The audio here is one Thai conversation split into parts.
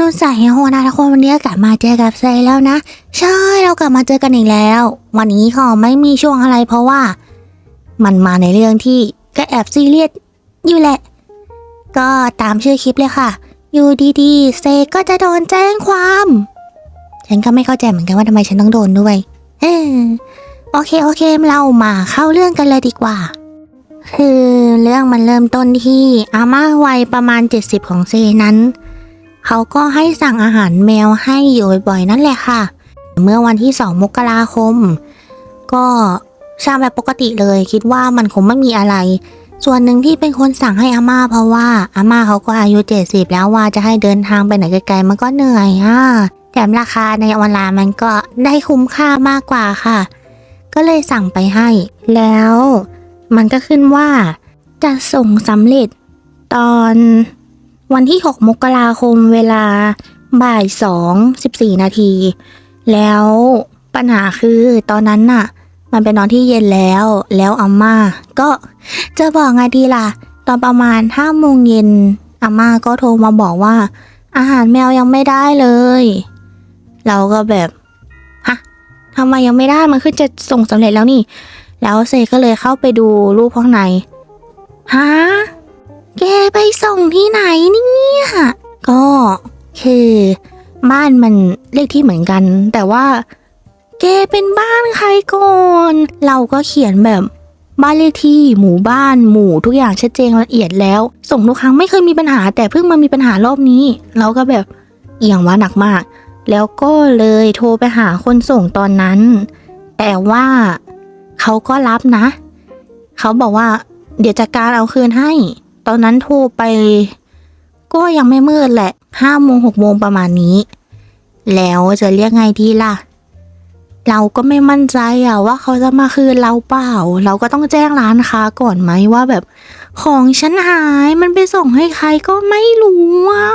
รุ่นสายเฮโฮนะทุกคนวันนี้กลับมาเจอกับเซแล้วนะ ใช่เรากลับมาเจอกันอีกแล้ว วันนี้ขอไม่มีช่วงอะไรเพราะว่า มันมาในเรื่องที่ก็แอบซีเรียสอยู่แหละ ก็ตามชื่อคลิปเลยค่ะ อยู่ดีๆเซก็จะโดนแจ้งความ ฉันก็ไม่เข้าใจเหมือนกันว่าทำไมฉันต้องโดนด้วยเออโอเคโอเคเรามาเข้าเรื่องกันเลยดีกว่า คือเรื่องมันเริ่มต้นที่อาม่าวัยประมาณ 70 ของเซนั้น เขาก็ให้สั่งอาหารแมวให้อยู่บ่อยๆนั่นแหละค่ะ เมื่อวันที่ 2 มกราคม ก็ชาแบบปกติเลยคิดว่ามันคงไม่มีอะไร ส่วนหนึ่งที่เป็นคนสั่งให้อาม่าเพราะว่าอาม่าเขาก็อายุ 70 แล้วว่าจะให้เดินทางไปไหนไกลๆมันก็เหนื่อยอะแถมราคาในออนไลน์มันก็ได้คุ้มค่ามากกว่าค่ะ ก็เลยสั่งไปให้ แล้วมันก็ขึ้นว่าจะส่งสำเร็จตอน วันที่ 6 มกราคมเวลาบ่าย2 14นาที แล้วปัญหาคือตอนนั้นน่ะ มันเป็นตอนที่เย็นแล้ว แล้วอาม่าก็จะบอกไงดีล่ะ ตอนประมาณห้าโมงเย็นอาม่าก็โทรมาบอกว่า อาหารแมวยังไม่ได้เลย เราก็แบบฮะทำไมยังไม่ได้มันขึ้นจะส่งสำเร็จแล้วนี่ แล้วเซก็เลยเข้าไปดูรูปข้างในฮะ แกไปส่งที่ไหนเนี่ย ก็คือบ้านมันเลขที่เหมือนกัน แต่ว่าแกเป็นบ้านใครก่อน เราก็เขียนแบบบ้านเลขที่หมู่บ้านหมู่ทุกอย่างชัดเจนละเอียดแล้ว ส่งทุกครั้งไม่เคยมีปัญหา แต่เพิ่งมามีปัญหารอบนี้ เราก็แบบเอียงว่าหนักมาก แล้วก็เลยโทรไปหาคนส่งตอนนั้น แต่ว่าเขาก็รับนะ เขาบอกว่า เดี๋ยวจัดการเอาคืนให้ ตอนนั้นโทรไป ก็ยังไม่มืดแหละห้าโมงหกโมงประมาณนี้ แล้วจะเรียกไงดีล่ะ เราก็ไม่มั่นใจอะว่าเขาจะมาคืนเราเปล่า เราก็ต้องแจ้งร้านค้าก่อนไหมว่าแบบ ของฉันหายมันไปส่งให้ใครก็ไม่รู้อะ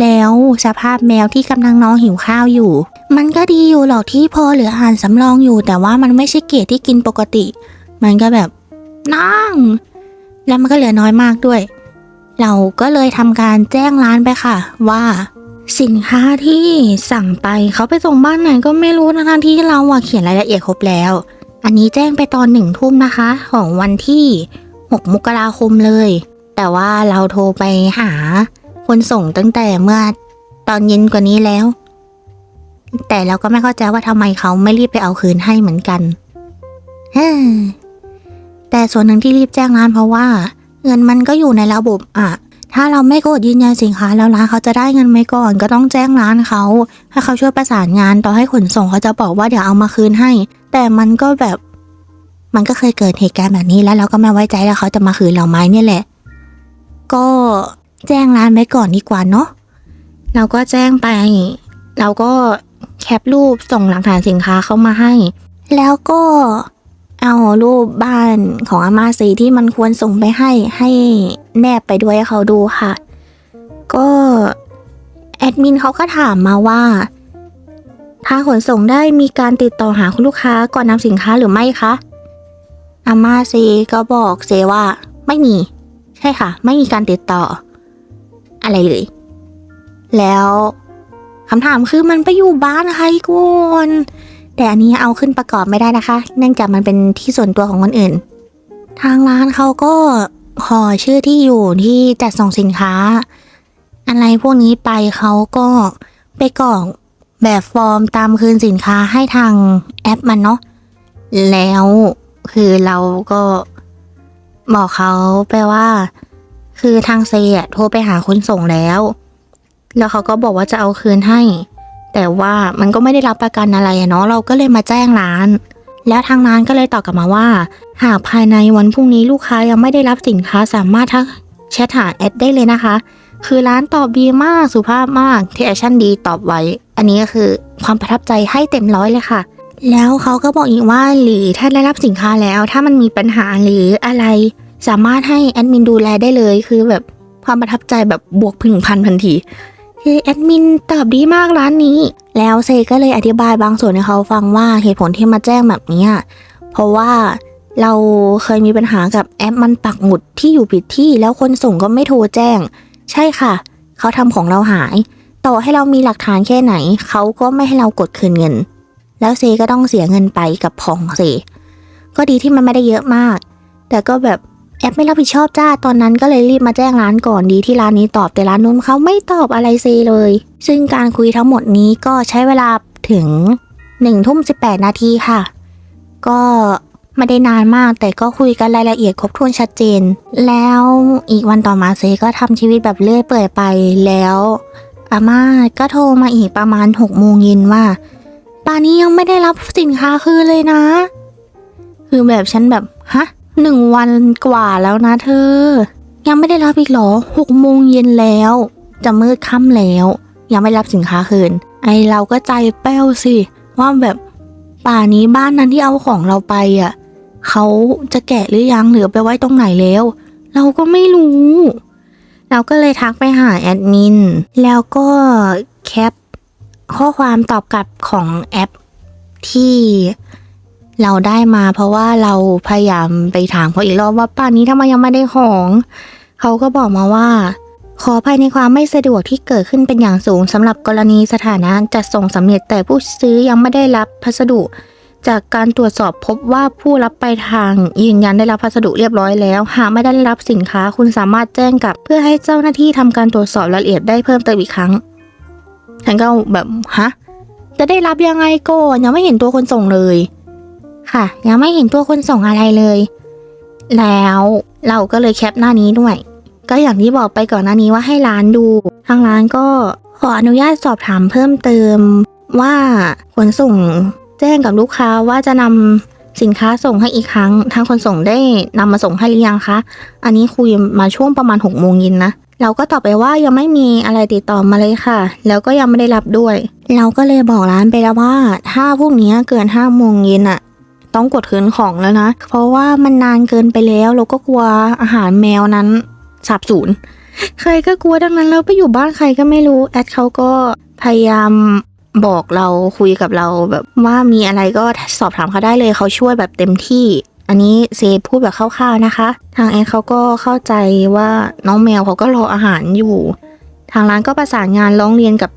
แล้วสภาพแมวที่กำลังนอนหิวข้าวอยู่ มันก็ดีอยู่หรอกที่พอเหลืออาหารสำรองอยู่ แต่ว่ามันไม่ใช่เกรดที่กินปกติ มันก็แบบนั่ง แล้วมันก็เหลือน้อยมากด้วย เราก็เลยทำการแจ้งร้านไปค่ะ ว่าสินค้าที่สั่งไปเขาไปส่งบ้านไหนก็ไม่รู้ทั้งๆที่เราเขียนรายละเอียดครบแล้ว อันนี้แจ้งไปตอนหนึ่งทุ่มนะคะ ของวันที่ 6 มกราคมเลย แต่ว่าเราโทรไปหา คนส่งตั้งแต่เมื่อตอนเย็นกว่านี้แล้ว แต่เราก็ไม่เข้าใจว่าทำไมเขาไม่รีบไปเอาคืนให้เหมือนกันฮ แต่ส่วนหนึ่งที่รีบแจ้งร้านเพราะว่า เงินมันก็อยู่ในระบบอะ ถ้าเราไม่กดยืนยันสินค้าแล้วร้านเขาจะได้เงินไหมก่อน ก็ต้องแจ้งร้านเขาให้เขาช่วยประสานงานต่อให้ขนส่งเขาจะบอกว่าเดี๋ยวเอามาคืนให้ แต่มันก็แบบมันก็เคยเกิดเหตุการณ์แบบนี้แล้วเราก็ไม่ไว้ใจแล้วเขาจะมาคืนเราไหมเนี่ยแหละ ก็แจ้งร้านไว้ก่อนดีกว่าเนาะเราก็แจ้งไป เราก็แคปรูปส่งหลักฐานสินค้าเข้ามาให้ แล้วก็ เอารูปบ้านของอาม่าซีที่มันควรส่งไปให้ให้แนบไปด้วยเขาดูค่ะ ก็แอดมินเขาก็ถามมาว่าทางขนส่งได้มีการติดต่อหาคุณลูกค้าก่อนนำสินค้าหรือไม่คะอาม่าซีก็บอกเซว่า ไม่มี ใช่ค่ะ ไม่มีการติดต่อ อะไรเลย แล้วคำถามคือมันไปอยู่บ้านใครก่อน แต่อันนี้เอาขึ้นประกอบไม่ได้นะคะ เนื่องจากมันเป็นที่ส่วนตัวของคนอื่น ทางร้านเขาก็ขอชื่อที่อยู่ที่จัดส่งสินค้า อะไรพวกนี้ไปเขาก็ไปกรอกแบบฟอร์มตามคืนสินค้าให้ทางแอปมันเนาะแล้วคือเราก็บอกเขาไปว่า คือทางเซอโทรไปหาคนส่งแล้ว แล้วเขาก็บอกว่าจะเอาคืนให้ แต่ว่ามันก็ไม่ได้รับประกันอะไรเนาะเราก็เลยมาแจ้งร้าน แล้วทางร้านก็เลยตอบกลับมาว่า หากภายในวันพรุ่งนี้ลูกค้ายังไม่ได้รับสินค้าสามารถทักแชทหาแอดได้เลยนะคะ คือร้านตอบดีมากสุภาพมากเทคชั่นดีตอบไว้ อันนี้ก็คือความประทับใจให้เต็มร้อยเลยค่ะ แล้วเขาก็บอกอีกว่าหรือถ้าได้รับสินค้าแล้ว ถ้ามันมีปัญหาหรืออะไรสามารถให้แอดมินดูแลได้เลยคือแบบความประทับใจแบบบวกพึงพันทันที คือแอดมินตอบดีมากร้านนี้ แล้วเซก็เลยอธิบายบางส่วนให้เขาฟังว่าเหตุผลที่มาแจ้งแบบนี้เพราะว่าเราเคยมีปัญหากับแอปมันปักหมุดที่อยู่ผิดที่แล้วคนส่งก็ไม่โทรแจ้ง ใช่ค่ะ เขาทำของเราหาย ต่อให้เรามีหลักฐานแค่ไหน เขาก็ไม่ให้เรากดคืนเงิน แล้วเซก็ต้องเสียเงินไปกับของเซก็ดีที่มันไม่ได้เยอะมาก แต่ก็แบบ แอปไม่รับผิดชอบจ้า ตอนนั้นก็เลยรีบมาแจ้งร้านก่อนดีที่ร้านนี้ตอบแต่ร้านนู้นเขาไม่ตอบอะไรเซเลย ซึ่งการคุยทั้งหมดนี้ก็ใช้เวลาถึงหนึ่งทุ่มสิบแปดนาทีค่ะ ก็ไม่ได้นานมากแต่ก็คุยกันรายละเอียดครบถ้วนชัดเจน แล้วอีกวันต่อมาเซก็ทำชีวิตแบบเลื่อยเปื่อยไปแล้วอาม่าก็โทรมาอีกประมาณหกโมงเย็นว่าป่านนี้ยังไม่ได้รับสินค้าคืนเลยนะ คือแบบฉันแบบ ฮะ หนึ่งวันกว่าแล้วนะเธอ ยังไม่ได้รับอีกหรอหกโมงเย็นแล้ว จะมืดค่ำแล้ว ยังไม่รับสินค้าคืน ไอเราก็ใจแป้วสิ ว่าแบบป่านี้บ้านนั้นที่เอาของเราไปอะเขาจะแกะหรือยังหรือไปไว้ตรงไหนแล้ว เราก็ไม่รู้ เราก็เลยทักไปหาแอดมิน แล้วก็แคปข้อความตอบกลับของแอปที่ เราได้มาเพราะว่าเราพยายามไปถามเขาอีกรอบว่าป่านนี้ทำไมยังไม่ได้ของเขาก็บอกมาว่า ขอภัยในความไม่สะดวกที่เกิดขึ้นเป็นอย่างสูงสำหรับกรณีสถานะจัดส่งสำเร็จแต่ผู้ซื้อยังไม่ได้รับพัสดุ จากการตรวจสอบพบว่าผู้รับไปทางยืนยันได้รับพัสดุเรียบร้อยแล้ว หากไม่ได้รับสินค้าคุณสามารถแจ้งกลับ เพื่อให้เจ้าหน้าที่ทำการตรวจสอบรายละเอียดได้เพิ่มเติมอีกครั้งฉันก็แบบฮะจะได้รับยังไงก่อนยังไม่เห็นตัวคนส่งเลย ค่ะ ยังไม่เห็นตัวคนส่งอะไรเลย แล้วเราก็เลยแคปหน้านี้ด้วย ก็อย่างที่บอกไปก่อนหน้านี้ว่าให้ร้านดู ทางร้านก็ขออนุญาตสอบถามเพิ่มเติมว่าขนส่งแจ้งกับลูกค้าว่าจะนำสินค้าส่งให้อีกครั้ง ทางขนส่งได้นำมาส่งให้หรือยังคะ อันนี้คุยมาช่วงประมาณหกโมงเย็นนะ เราก็ตอบไปว่ายังไม่มีอะไรติดต่อมาเลยค่ะ แล้วก็ยังไม่ได้รับด้วย เราก็เลยบอกร้านไปแล้วว่า ถ้าพวกนี้เกินห้าโมงเย็นอะ ต้องกดคืนของแล้วนะ เพราะว่ามันนานเกินไปแล้วเราก็กลัวอาหารแมวนั้นสับสูญใครก็กลัวดังนั้นเราไปอยู่บ้านใครก็ไม่รู้แอดเขาก็พยายามบอกเราคุยกับเราแบบว่ามีอะไรก็สอบถามเขาได้เลยเขาช่วยแบบเต็มที่อันนี้เซพูดแบบคร่าวๆนะคะ ทางแอดเขาก็เข้าใจว่าน้องแมวเขาก็รออาหารอยู่ ทางร้านก็ประสานงานร้องเรียนกับ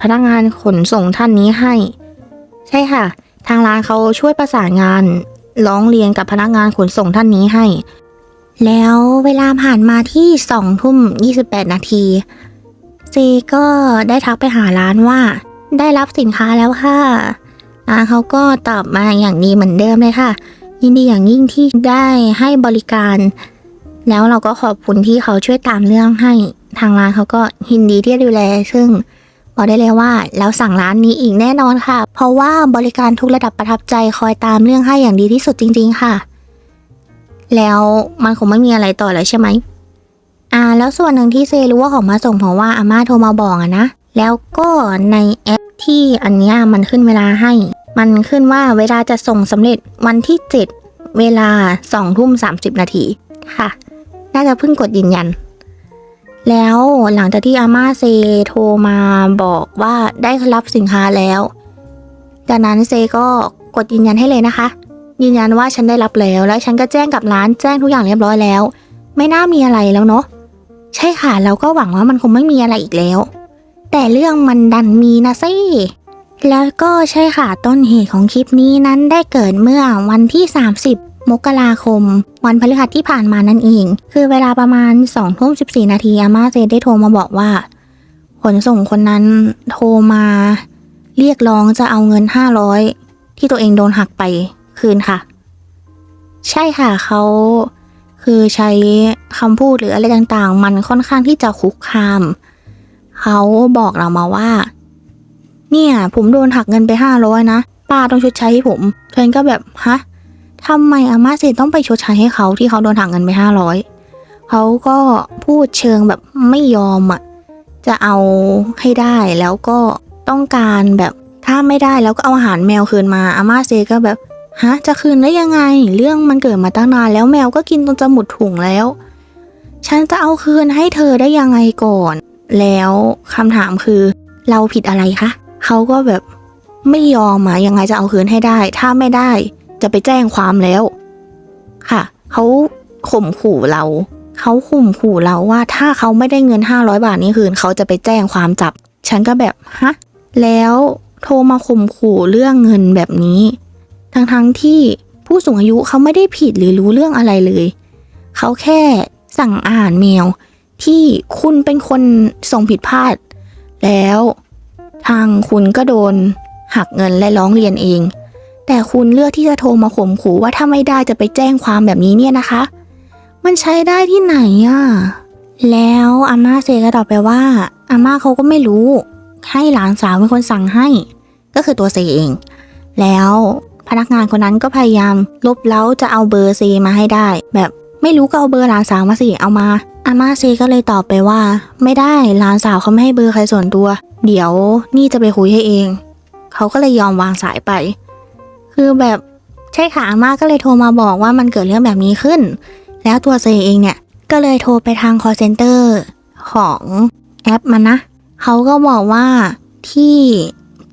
พนักงานขนส่งท่านนี้ให้ ใช่ค่ะ ทางร้านเขาช่วยประสานงาน ร้องเรียนกับพนักงานขนส่งท่านนี้ให้ แล้วเวลาผ่านมาที่สองทุ่มยี่สิบแปดนาทีเจก็ได้ทักไปหาร้านว่า ได้รับสินค้าแล้วค่ะร้านเขาก็ตอบมาอย่างดีเหมือนเดิมเลยค่ะ ยินดีอย่างยิ่งที่ได้ให้บริการ แล้วเราก็ขอบคุณที่เขาช่วยตามเรื่องให้ทางร้านเขาก็ยินดีที่ดูแล ซึ่ง บอกได้เลยว่าแล้วสั่งร้านนี้อีกแน่นอนค่ะ เพราะว่าบริการทุกระดับประทับใจคอยตามเรื่องให้อย่างดีที่สุดจริง ๆ ค่ะ แล้วมันคงไม่มีอะไรต่อแล้วใช่ไหมอ่า แล้วส่วนหนึ่งที่เซรู้ว่าของมาส่งเพราะว่าอาม่าโทรมาบอกอะนะแล้วก็ในแอปที่อันเนี้ยมันขึ้นเวลาให้ มันขึ้นว่าเวลาจะส่งสำเร็จวันที่ 7 เวลา2ทุ่ม30 นาทีค่ะ น่าจะเพิ่งกดยืนยัน แล้วหลังจากที่อาม่าเซโทรมาบอกว่าได้รับสินค้าแล้ว จากนั้นเซก็กดยืนยันให้เลยนะคะ ยืนยันว่าฉันได้รับแล้ว แล้วฉันก็แจ้งกับร้านแจ้งทุกอย่างเรียบร้อยแล้ว ไม่น่ามีอะไรแล้วเนาะใช่ค่ะเราก็หวังว่ามันคงไม่มีอะไรอีกแล้ว แต่เรื่องมันดันมีนะสิแล้วก็ใช่ค่ะต้นเหตุของคลิปนี้นั้นได้เกิดเมื่อวันที่ 30 มกราคม วันพฤหัสที่ผ่านมานั่นเอง คือเวลาประมาณ2ทุ่ม14 นาทีอาม่าเซได้โทรมาบอกว่า ขนส่งคนนั้นโทรมา เรียกร้องจะเอาเงิน 500 ที่ตัวเองโดนหักไปคืนค่ะ ใช่ค่ะเขาคือใช้คำพูดหรืออะไรต่างๆ มันค่อนข้างที่จะคุกคาม เขาบอกเรามาว่า เนี่ย ผมโดนหักเงินไปห้าร้อยนะ ป้าต้องชดใช้ให้ผมเทนก็แบบ ฮะ ทำไมอาม่าเซต้องไปชดใช้ให้เขาที่เขาโดนหักเงินไปห้าร้อยเขาก็พูดเชิงแบบไม่ยอมอะจะเอาให้ได้แล้วก็ต้องการแบบถ้าไม่ได้แล้วก็เอาอาหารแมวคืนมาอาม่าเซก็แบบฮะจะคืนได้ยังไง เรื่องมันเกิดมาตั้งนานแล้วแมวก็กินจนจะหมดถุงแล้ว ฉันจะเอาคืนให้เธอได้ยังไงก่อน แล้วคำถามคือ เราผิดอะไรคะเขาก็แบบไม่ยอมอะยังไงจะเอาคืนให้ได้ ถ้าไม่ได้ จะไปแจ้งความแล้ว ค่ะ เขาข่มขู่เรา เขาข่มขู่เราว่าถ้าเขาไม่ได้เงิน 500 บาทนี้คืน เขาจะไปแจ้งความจับ ฉันก็แบบฮะแล้วโทรมาข่มขู่เรื่องเงินแบบนี้ ทั้งๆที่ผู้สูงอายุเขาไม่ได้ผิดหรือรู้เรื่องอะไรเลย เขาแค่สั่งอาหารแมวที่คุณเป็นคนส่งผิดพลาด แล้วทางคุณก็โดนหักเงินและร้องเรียนเอง แต่คุณเลือกที่จะโทรมาข่มขู่ว่าถ้าไม่ได้จะไปแจ้งความแบบนี้เนี่ยนะคะ มันใช้ได้ที่ไหนอะ แล้วอาม่าเซก็ตอบไปว่าอาม่าเขาก็ไม่รู้ ให้หลานสาวเป็นคนสั่งให้ ก็คือตัวเซเอง แล้วพนักงานคนนั้นก็พยายามลบเล้าจะเอาเบอร์เซมาให้ได้ แบบไม่รู้ก็เอาเบอร์หลานสาวมาสิเอามาอาม่าเซก็เลยตอบไปว่า ไม่ได้หลานสาวเขาไม่ให้เบอร์ใครส่วนตัว เดี๋ยวนี่จะไปคุยให้เอง เขาก็เลยยอมวางสายไป คือแบบใช่ค่ะอาม่าก็เลยโทรมาบอกว่ามันเกิดเรื่องแบบนี้ขึ้น แล้วตัวเซเองเนี่ย ก็เลยโทรไปทาง call center ของแอปมันนะ เขาก็บอกว่าที่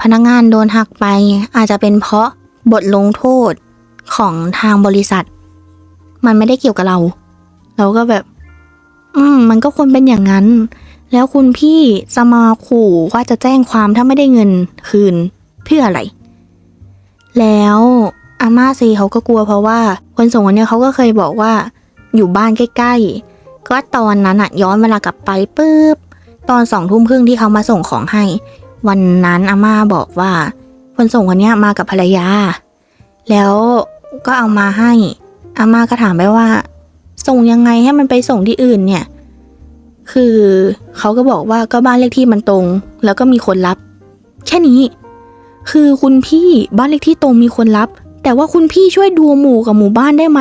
พนักงานโดนหักไป อาจจะเป็นเพราะบทลงโทษของทางบริษัท มันไม่ได้เกี่ยวกับเรา เราก็แบบ อืม มันก็ควรเป็นอย่างนั้น แล้วคุณพี่จะมาขู่ว่าจะแจ้งความถ้าไม่ได้เงินคืนเพื่ออะไร แล้วอาม่าซีเขาก็กลัวเพราะว่าคนส่งคนเนี้ยเขาก็เคยบอกว่าอยู่บ้านใกล้ๆ ก็ตอนนั้นอะย้อนเวลากลับไปปุ๊บตอนสองทุ่มครึ่งที่เขามาส่งของให้ วันนั้นอาม่าบอกว่าคนส่งคนเนี้ยมากับภรรยา แล้วก็เอามาให้อาม่าก็ถามไปว่า ส่งยังไงให้มันไปส่งที่อื่นเนี่ย คือเขาก็บอกว่าก็บ้านเลขที่มันตรง แล้วก็มีคนรับ แค่นี้ คือคุณพี่บ้านเลขที่ตรงมีคนรับ แต่ว่าคุณพี่ช่วยดูหมู่กับหมู่บ้านได้ไหม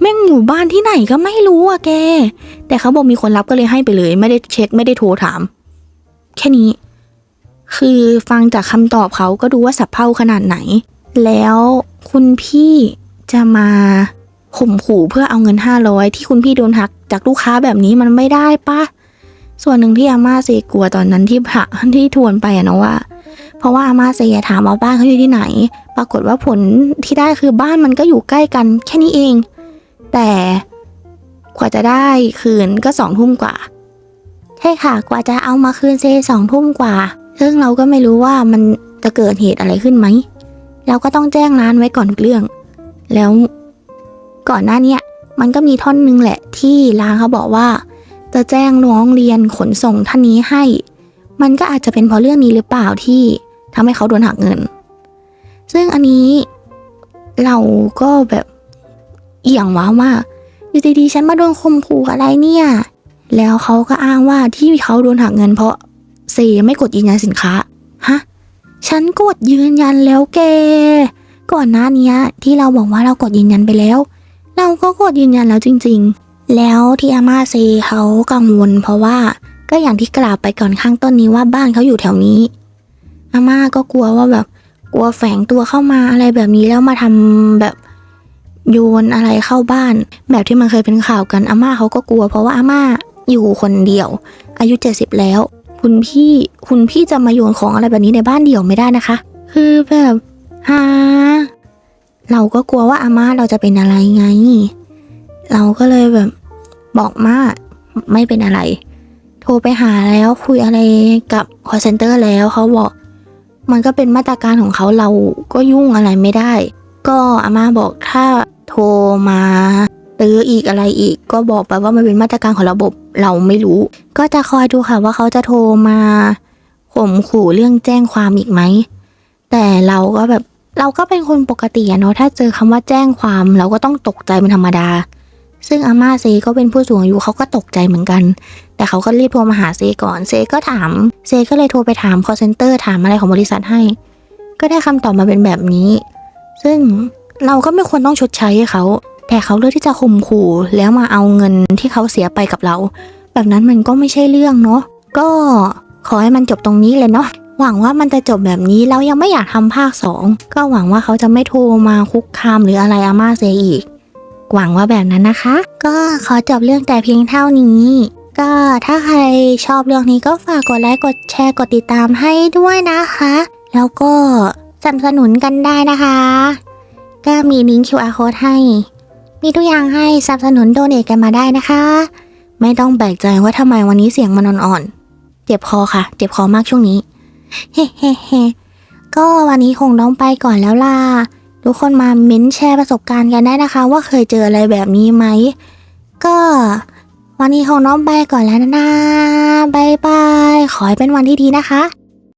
แม่งหมู่บ้านที่ไหนก็ไม่รู้อะแก แต่เขาบอกมีคนรับก็เลยให้ไปเลย ไม่ได้เช็คไม่ได้โทรถาม แค่นี้ คือฟังจากคำตอบเขาก็ดูว่าสับเพร่าขนาดไหน แล้วคุณพี่จะมาข่มขู่เพื่อเอาเงินห้าร้อยที่คุณพี่โดนหักจากลูกค้าแบบนี้มันไม่ได้ปะส่วนหนึ่งที่อาม่าเซกลัวตอนนั้นที่พระที่ทวนไปอะนะว่า เพราะว่าอาม่าเซถามว่าบ้านเขาอยู่ที่ไหน ปรากฏว่าผลที่ได้คือบ้านมันก็อยู่ใกล้กันแค่นี้เอง แต่กว่าจะได้คืนก็สองทุ่มกว่า ใช่ค่ะกว่าจะเอามาคืนเซสองทุ่มกว่า ซึ่งเราก็ไม่รู้ว่ามันจะเกิดเหตุอะไรขึ้นไหมเราก็ต้องแจ้งร้านไว้ก่อนเรื่อง แล้วก่อนหน้านี้มันก็มีท่อนหนึงแหละที่ร้านเขาบอกว่า จะแจ้งน้องเรียนขนส่งท่านนี้ให้ มันก็อาจจะเป็นเพราะเรื่องนี้หรือเปล่าที่ ทำให้เขาโดนหักเงิน ซึ่งอันนี้เราก็แบบเอี่ยงว้าวมากอยู่ดีๆฉันมาโดนข่มขู่อะไรเนี่ย แล้วเขาก็อ้างว่าที่เขาโดนหักเงิน เพราะเซไม่กดยืนยันสินค้าฮะฉันกดยืนยันแล้วแก ก่อนหน้านี้ที่เราบอกว่าเรากดยืนยันไปแล้ว เราก็กดยืนยันแล้วจริง ๆ แล้วที่อาม่าเซเขากังวล เพราะว่าก็อย่างที่กล่าวไปก่อนข้างต้นนี้ว่าบ้านเขาอยู่แถวนี้ อาม่าก็กลัวว่าแบบกลัวแฝงตัวเข้ามาอะไรแบบนี้แล้วมาทำแบบโยนอะไรเข้าบ้าน แบบที่มันเคยเป็นข่าวกันอาม่าเขาก็กลัว เพราะว่าอาม่าอยู่คนเดียว อายุ 70 แล้ว คุณพี่คุณพี่จะมาโยนของอะไรแบบนี้ในบ้านเดี่ยวไม่ได้นะคะ คือแบบฮาเราก็กลัวว่าอาม่าเราจะเป็นอะไรไง เราก็เลยแบบบอกมาไม่เป็นอะไร โทรไปหาแล้วคุยอะไรกับ call center แล้วเขาบอก มันก็เป็นมาตรการของเขาเราก็ยุ่งอะไรไม่ได้ ก็อาม่าบอกถ้าโทรมาตื้ออีกอะไรอีก ก็บอกไปว่ามันเป็นมาตรการของระบบเราไม่รู้ ก็จะคอยดูค่ะว่าเขาจะโทรมาข่มขู่เรื่องแจ้งความอีกไหม แต่เราก็แบบเราก็เป็นคนปกติเนาะถ้าเจอคำว่าแจ้งความ เราก็ต้องตกใจเป็นธรรมดา ซึ่งอาม่าเซก็เป็นผู้สูงอายุเขาก็ตกใจเหมือนกัน แต่เขาก็รีบโทรมาหาเซก่อน เซก็ถาม เซก็เลยโทรไปถาม call center ถามอะไรของบริษัทให้ ก็ได้คำตอบมาเป็นแบบนี้ ซึ่งเราก็ไม่ควรต้องชดใช้ให้เขา แต่เขาเลือกที่จะข่มขู่แล้วมาเอาเงินที่เขาเสียไปกับเรา แบบนั้นมันก็ไม่ใช่เรื่องเนาะ ก็ขอให้มันจบตรงนี้เลยเนาะ หวังว่ามันจะจบแบบนี้เรายังไม่อยากทำภาคสองก็หวังว่าเขาจะไม่โทรมาคุกคามหรืออะไรอาม่าเซอีก หวังว่าแบบนั้นนะคะ ก็ขอจบเรื่องแต่เพียงเท่านี้ ก็ถ้าใครชอบเรื่องนี้ก็ฝากกดไลค์กดแชร์กดติดตามให้ด้วยนะคะ แล้วก็สนับสนุนกันได้นะคะ ก็มีลิงก์ QR code ให้ มีทุกอย่างให้สนับสนุนโดเนทกันมาได้นะคะ ไม่ต้องแปลกใจว่าทำไมวันนี้เสียงมันอ่อนๆเจ็บคอค่ะ เจ็บคอมากช่วงนี้ เฮ้เฮ้เฮ้ก็วันนี้คงต้องไปก่อนแล้วล่ะ ทุกคนมาเม้นแชร์ประสบการณ์กันได้นะคะ ว่าเคยเจออะไรแบบนี้ไหม ก็ วันนี้ของน้องไปก่อนแล้วนะบายบาย ขอให้เป็นวันที่ดีนะคะ